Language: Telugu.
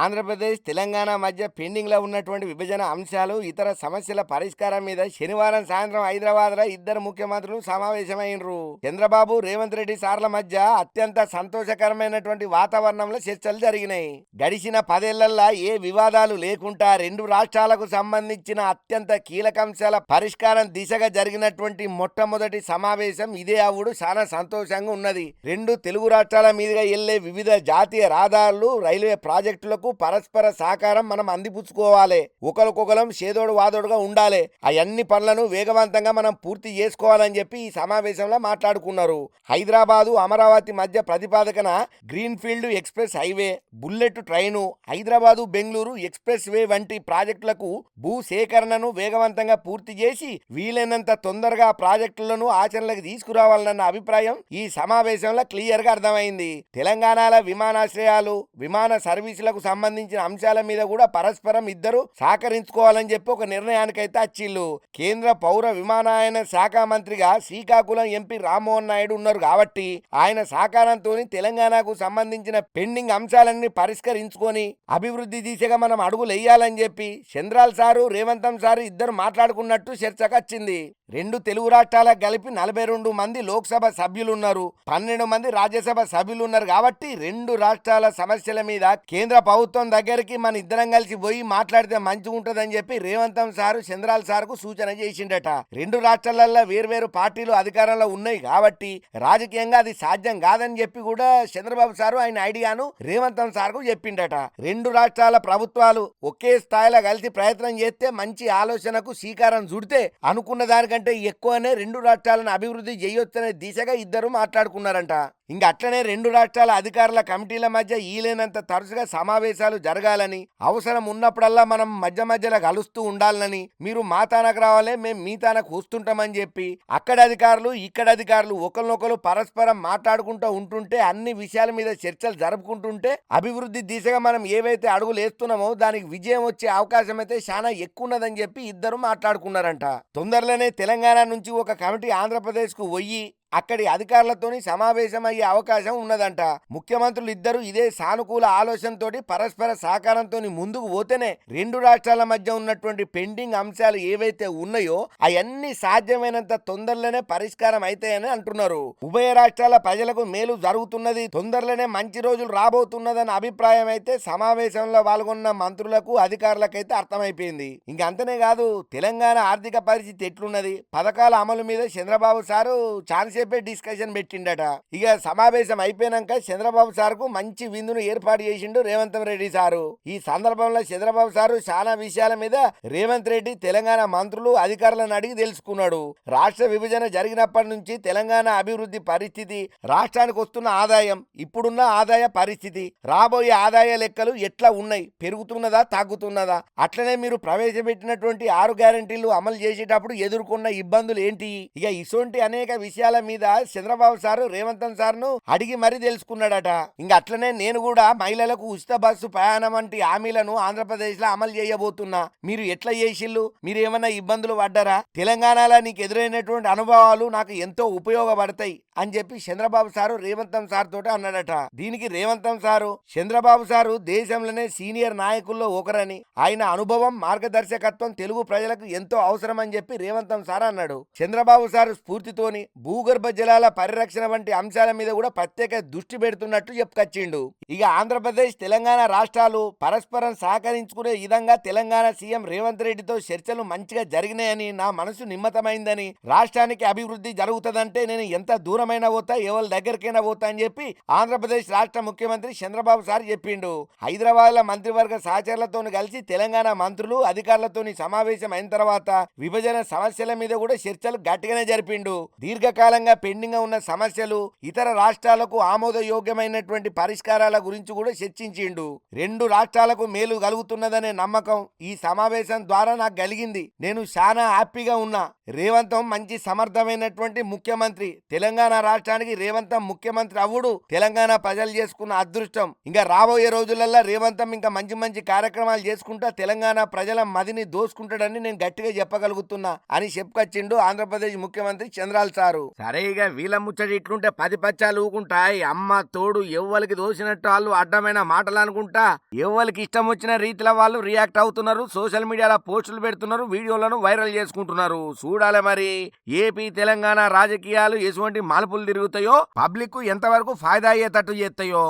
ఆంధ్రప్రదేశ్ తెలంగాణ మధ్య పెండింగ్లో ఉన్నటువంటి విభజన అంశాలు ఇతర సమస్యల పరిష్కారం మీద శనివారం సాయంత్రం హైదరాబాద్లో ఇద్దరు ముఖ్యమంత్రులు సమావేశమైనరు చంద్రబాబు రేవంత్ రెడ్డి సార్ల మధ్య అత్యంత సంతోషకరమైనటువంటి వాతావరణంలో చర్చలు జరిగినాయి. గడిచిన పదేళ్ళలో ఏ వివాదాలు లేకుండా రెండు రాష్ట్రాలకు సంబంధించిన అత్యంత కీలక అంశాల పరిష్కారం దిశగా జరిగినటువంటి మొట్టమొదటి సమావేశం ఇదే అవుడు చాలా సంతోషంగా ఉన్నది. రెండు తెలుగు రాష్ట్రాల మీదుగా వెళ్ళే వివిధ జాతీయ రహదారులు రైల్వే ప్రాజెక్టులకు పరస్పర సహకారం మనం అందిపుచ్చుకోవాలి. ఒకరికొకరం చేదోడు వాదోడుగా ఉండాలి. అవన్నీ పనులను వేగవంతంగా మనం పూర్తి చేసుకోవాలని చెప్పి ఈ సమావేశంలో మాట్లాడుకున్నారు. హైదరాబాదు అమరావతి మధ్య ప్రతిపాదకన green field express highway bullet train Hyderabad Bengaluru express way వంటి ప్రాజెక్టులకు భూ సేకరణను వేగవంతంగా పూర్తి చేసి వీలైనంత తొందరగా ప్రాజెక్టులను ఆచరణలకు తీసుకురావాలన్న అభిప్రాయం ఈ సమావేశంలో క్లియర్గా అర్థమైంది. తెలంగాణలో విమానాశ్రయాలు విమాన సర్వీసులకు సంబంధించిన అంశాల మీద కూడా పరస్పరం ఇద్దరు సహకరించుకోవాలని చెప్పి ఒక నిర్ణయానికైతే అచ్చిళ్ళు. కేంద్ర పౌర విమానయాన శాఖ మంత్రిగా శ్రీకాకుళం ఎంపీ రామ్మోహన్ నాయుడు ఉన్నారు కాబట్టి ఆయన సహకారంతో తెలంగాణకు సంబంధించిన పెండింగ్ అంశాలన్నీ పరిష్కరించుకొని అభివృద్ధి దిశగా మనం అడుగులు వేయాలని చెప్పి చంద్రాల్ సారు రేవంతం సారు ఇద్దరు మాట్లాడుకున్నట్టు చర్చకు వచ్చింది రెండు తెలుగు రాష్ట్రాలకు కలిపి నలభై రెండు మంది లోక్సభ సభ్యులు ఉన్నారు పన్నెండు మంది రాజ్యసభ సభ్యులు ఉన్నారు కాబట్టి రెండు రాష్ట్రాల సమస్యల మీద కేంద్ర ప్రభుత్వం దగ్గరికి మన ఇద్దరం కలిసి పోయి మాట్లాడితే మంచిగా ఉంటుందని చెప్పి రేవంతం సారు చంద్రాల్ సార్కు సూచన చేసిండట. రెండు రాష్ట్రాలలో వేర్వేరు పార్టీలు అధికారంలో ఉన్నాయి కాబట్టి రాజకీయంగా అది సాధ్యం కాదని చెప్పి కూడా చంద్రబాబు సారు ఆయన ఐడియాను రేవంతం సార్కు చెప్పిండట. రెండు రాష్ట్రాల ప్రభుత్వాలు ఒకే స్థాయిలో కలిసి ప్రయత్నం చేస్తే మంచి ఆలోచనకు శ్రీకారం చుడితే అనుకున్న దానికంటే ఎక్కువనే రెండు రాష్ట్రాలను అభివృద్ధి చేయొచ్చనే దిశగా ఇద్దరు మాట్లాడుకున్నారంట. ఇంక అట్లనే రెండు రాష్ట్రాల అధికారుల కమిటీల మధ్య ఈలేనంత తరచుగా సమావేశాలు జరగాలని అవసరం ఉన్నప్పుడల్లా మనం మధ్య మధ్యలో కలుస్తూ ఉండాలని మీరు మా తానకు రావాలే మేము మీ తానకు వస్తుంటామని చెప్పి అక్కడ అధికారులు ఇక్కడ అధికారులు ఒకరినొకరు పరస్పరం మాట్లాడుకుంటూ ఉంటుంటే అన్ని విషయాల మీద చర్చలు జరుపుకుంటుంటే అభివృద్ధి దిశగా మనం ఏవైతే అడుగులు వేస్తున్నామో దానికి విజయం వచ్చే అవకాశం అయితే చాలా ఎక్కువ ఉన్నదని చెప్పి ఇద్దరు మాట్లాడుకున్నారంట. తొందరలోనే తెలంగాణ నుంచి ఒక కమిటీ ఆంధ్రప్రదేశ్కు పోయి అక్కడి అధికారులతోని సమావేశం అయ్యే అవకాశం ఉన్నదంట. ముఖ్యమంత్రులు ఇద్దరు ఇదే సానుకూల ఆలోచనతో పరస్పర సహకారంతో ముందుకు పోతేనే రెండు రాష్ట్రాల మధ్య ఉన్నటువంటి పెండింగ్ అంశాలు ఏవైతే ఉన్నాయో అవన్నీ సాధ్యమైనంత తొందరలోనే పరిష్కారం అవుతాయని అంటున్నారు. ఉభయ రాష్ట్రాల ప్రజలకు మేలు జరుగుతున్నది తొందరలోనే మంచి రోజులు రాబోతున్నదన్న అభిప్రాయం అయితే సమావేశంలో పాల్గొన్న మంత్రులకు అధికారులకైతే అర్థమైపోయింది. ఇంకంతనే కాదు తెలంగాణ ఆర్థిక పరిస్థితి ఎట్లున్నది? పథకాల అమలు మీద చంద్రబాబు సారు ఛాన్స్ సేపే డిస్కషన్ పెట్టిండట. ఇక సమావేశం అయిపోయినాక చంద్రబాబు సార్కు మంచి విందును ఏర్పాటు చేసిండు రేవంత్ రెడ్డి సారు. ఈ సందర్భంలో చంద్రబాబు సారు చాలా విషయాల మీద రేవంత్ రెడ్డి తెలంగాణ మంత్రులు అధికారులను అడిగి తెలుసుకున్నాడు. రాష్ట్ర విభజన జరిగినప్పటి నుంచి తెలంగాణ అభివృద్ధి పరిస్థితి రాష్ట్రానికి వస్తున్న ఆదాయం ఇప్పుడున్న ఆదాయ పరిస్థితి రాబోయే ఆదాయ లెక్కలు ఎట్లా ఉన్నాయి పెరుగుతున్నదా తగ్గుతున్నదా అట్లనే మీరు ప్రవేశపెట్టినటువంటి ఆరు గ్యారంటీలు అమలు చేసేటప్పుడు ఎదుర్కొన్న ఇబ్బందులు ఏంటి? ఇక ఇటువంటి అనేక విషయాల మీద మీద చంద్రబాబు సారు రేవంత్ సార్ను అడిగి మరీ తెలుసుకున్నాడట. ఇంక అట్లనే నేను కూడా మహిళలకు ఉచిత బస్సు ప్రయాణం వంటి హామీలను ఆంధ్రప్రదేశ్లో అమలు చేయబోతున్నా. మీరు ఎట్లా చేసిల్లు? మీరు ఏమైనా ఇబ్బందులు పడ్డారా? తెలంగాణలో నీకు ఎదురైనటువంటి అనుభవాలు నాకు ఎంతో ఉపయోగపడతాయి. అని చెప్పి చంద్రబాబు సారు రేవంతం సార్ తోటి అన్నాడట. దీనికి రేవంతం సారు చంద్రబాబు సారు దేశంలోనే సీనియర్ నాయకుల్లో ఒకరని ఆయన అనుభవం మార్గదర్శకత్వం తెలుగు ప్రజలకు ఎంతో అవసరం అని చెప్పి రేవంతం సార్ అన్నాడు. చంద్రబాబు సారు స్ఫూర్తితోని భూగర్భ జలాల పరిరక్షణ వంటి అంశాల మీద కూడా ప్రత్యేక దృష్టి పెడుతున్నట్టు చెప్పుకొచ్చిండు. ఇక ఆంధ్రప్రదేశ్ తెలంగాణ రాష్ట్రాలు పరస్పరం సహకరించుకునే విధంగా తెలంగాణ సీఎం రేవంత్ రెడ్డితో చర్చలు మంచిగా జరిగినాయని నా మనసు నిమ్మతమైందని రాష్ట్రానికి అభివృద్ధి జరుగుతుందంటే నేను ఎంత దూరం దూరమైనా పోతా ఎవరి దగ్గరికైనా పోతా అని చెప్పి ఆంధ్రప్రదేశ్ రాష్ట్ర ముఖ్యమంత్రి చంద్రబాబు సార్ చెప్పిండు. హైదరాబాద్లో మంత్రివర్గ సహచరులతో కలిసి తెలంగాణ మంత్రులు అధికారులతోని సమావేశం అయిన తర్వాత విభజన సమస్యల మీద కూడా చర్చలు గట్టిగానే జరిపిండు. దీర్ఘకాలంగా పెండింగ్ ఉన్న సమస్యలు ఇతర రాష్ట్రాలకు ఆమోదయోగ్యమైనటువంటి పరిష్కారాల గురించి కూడా చర్చించిండు. రెండు రాష్ట్రాలకు మేలు కలుగుతున్నదనే నమ్మకం ఈ సమావేశం ద్వారా నాకు కలిగింది. నేను చాలా హ్యాపీగా ఉన్నా. రేవంతం మంచి సమర్థమైనటువంటి ముఖ్యమంత్రి తెలంగాణ రాష్ట్రానికి రేవంతం ముఖ్యమంత్రి అవుడు తెలంగాణ ప్రజలు చేసుకున్న అదృష్టం. ఇంకా రాబోయే రోజులల్లో రేవంతం ఇంకా మంచి మంచి కార్యక్రమాలు చేసుకుంటా తెలంగాణ ప్రజల మదిని దోసుకుంటాడని నేను గట్టిగా చెప్పగలుగుతున్నా అని చెప్పుకొచ్చిండు ఆంధ్రప్రదేశ్ ముఖ్యమంత్రి చంద్రాల్ సారు. సరే ఇక వీళ్ళ ముచ్చటి ఇట్లుంటే పది పచ్చాలు ఊకుంటాయి. అమ్మ తోడు ఎవ్వరికి దోసినట్టు వాళ్ళు అడ్డమైన మాటలు అనుకుంటా. ఎవ్వరికి ఇష్టం వచ్చిన రీతిలో వాళ్ళు రియాక్ట్ అవుతున్నారు. సోషల్ మీడియాలో పోస్టులు పెడుతున్నారు. వీడియోలను వైరల్ చేసుకుంటున్నారు. చూడాలి మరి. ఏపీ తెలంగాణ రాజకీయాలు ఎటువంటి కాల్పులు తిరుగుతాయో పబ్లిక్ ఎంతవరకు ఫాయిదా అయ్యేటట్టు చేస్తాయో